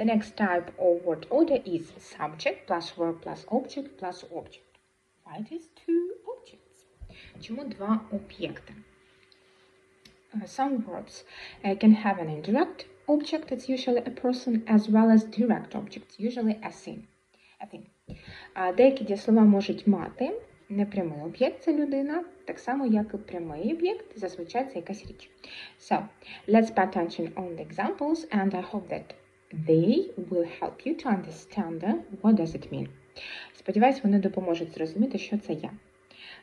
The next type of word order is subject plus verb plus object plus object. Why is two objects? Чому два об'єкти? Uh, some uh, can have an indirect object, it's usually a person, as well as direct objects, usually a thing. A thing. Деякі дієслова можуть мати непрямий об'єкт, це людина, так само, як і прямий об'єкт, зазвичай це якась річ. So, let's pay attention on the examples, and I hope that they will help you to understand what does it mean. Сподіваюсь, вони допоможуть зрозуміти, що це є.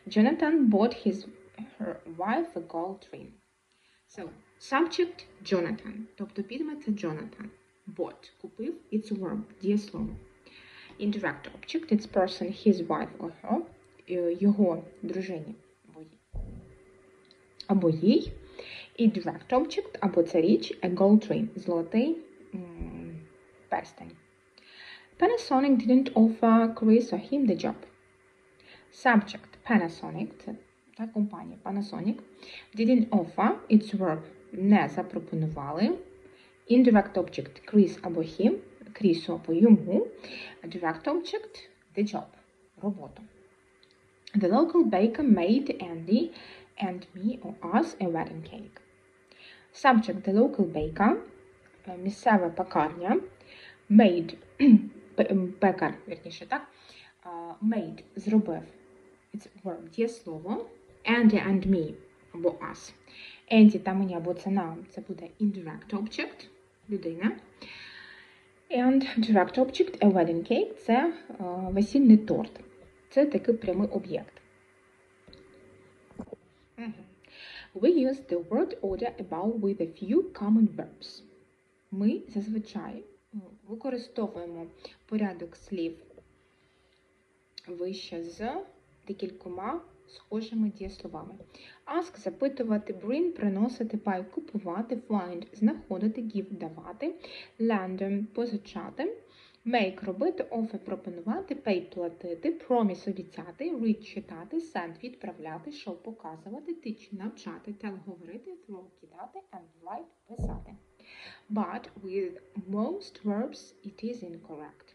Jonathan bought his her wife a gold ring. So, subject Jonathan, тобто підмет це Jonathan. Bought – купив, it's verb, дієслово. Indirect object, it's person, his wife or her, е, його дружині. Або їй. І direct object, або це річ, a gold ring, золотий м, перстень. Panasonic didn't offer Chris or him the job. Subject Panasonic, це та компанія Panasonic, didn't offer, it's verb, не запропонували. Indirect object Chris або him, Крісу або йому. A direct object the job, роботу. The local baker made Andy and me or us a wedding cake. Subject the local baker, е, місцева пекарня, Made, пекар, вірніше, так, made, зробив, it's verb, дієслово, Andy and me, або us. Andy та мені, або це нам, це буде indirect object, людина. And direct object, a wedding cake, це е, весільний торт. Це такий прямий об'єкт. We use the word order above with a few common verbs. Ми зазвичай е, використовуємо порядок слів вище з декількома схожими дієсловами. Ask – запитувати, bring – приносити, buy – купувати, find – знаходити, give – давати, lend – позичати, make – робити, offer – пропонувати, pay – платити, promise – обіцяти, read – читати, send – відправляти, show – показувати, teach – навчати, tell – говорити, throw – кидати, and write – писати. But with most verbs it is incorrect.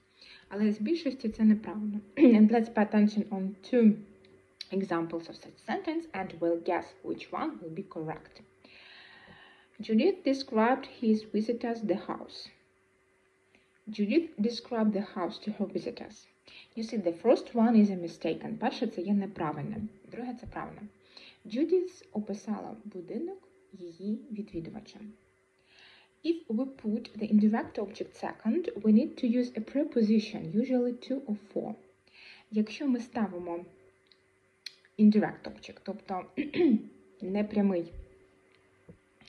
Але з більшості це неправильно. And let's pay attention on two examples of such sentence and we'll guess which one will be correct. Judith described his visitors the house. Judith described the house to her visitors. You see, the first one is a mistaken. Перше це є неправильним. Друге це правильне. Judith описала будинок її відвідувачам. If we put the indirect object second, we need to use a preposition, usually two or four. Якщо ми ставимо indirect object, тобто непрямий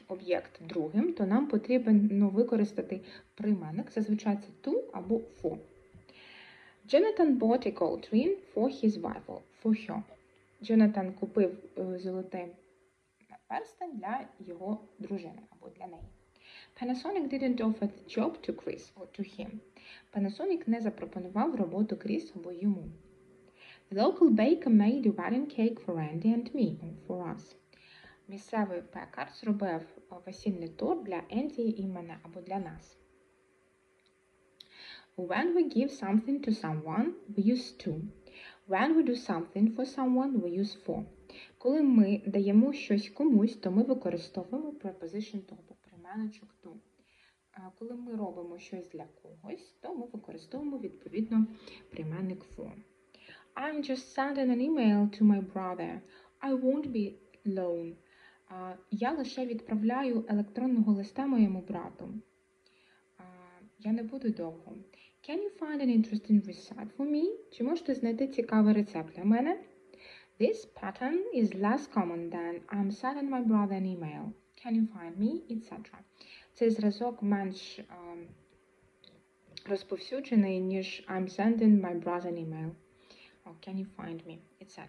об'єкт другим, то нам потрібно використати прийменник, зазвичай це to або for. Jonathan bought a gold ring for his wife, for her. Джонатан купив е, золотий перстень для його дружини або для неї. Panasonic didn't offer the job to Chris or to him. Panasonic не запропонував роботу Кріс або йому. The local baker made a wedding cake for Andy and me, or for us. Місцевий пекар зробив е, весільний торт для Енді і мене або для нас. When we give something to someone, we use to. When we do something for someone, we use for. Коли ми даємо щось комусь, то ми використовуємо preposition to прийменочок to. А Коли ми робимо щось для когось, то ми використовуємо відповідно прийменник for. I'm just sending an email to my brother. I won't be. А, Я лише відправляю електронного листа моєму брату. Я не буду довго. Can you find an interesting recipe for me? Чи можете знайти цікавий рецепт для мене? This pattern is less common than I'm sending my brother an email. Can you find me? etc. Цей зразок менш ем, розповсюджений, ніж I'm sending my brother an email. Or can you find me? etc.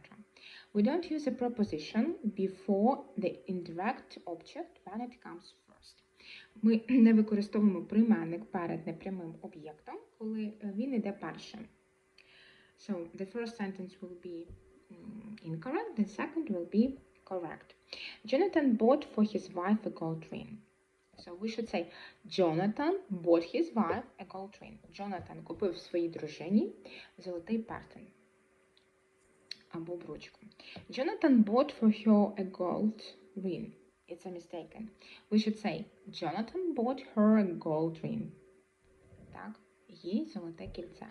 We don't use a preposition before the indirect object when it comes first. Ми не використовуємо прийменник перед непрямим об'єктом, коли е, він іде першим. So the first sentence will be mm, incorrect, the second will be correct. Jonathan bought for his wife a gold ring. So we should say Jonathan bought his wife a gold ring. Jonathan купив своїй дружині золотий перстень або бручку. Jonathan bought for her a gold ring. It's a mistaken. We should say Jonathan bought her a gold ring. Так, їй золоте кільце.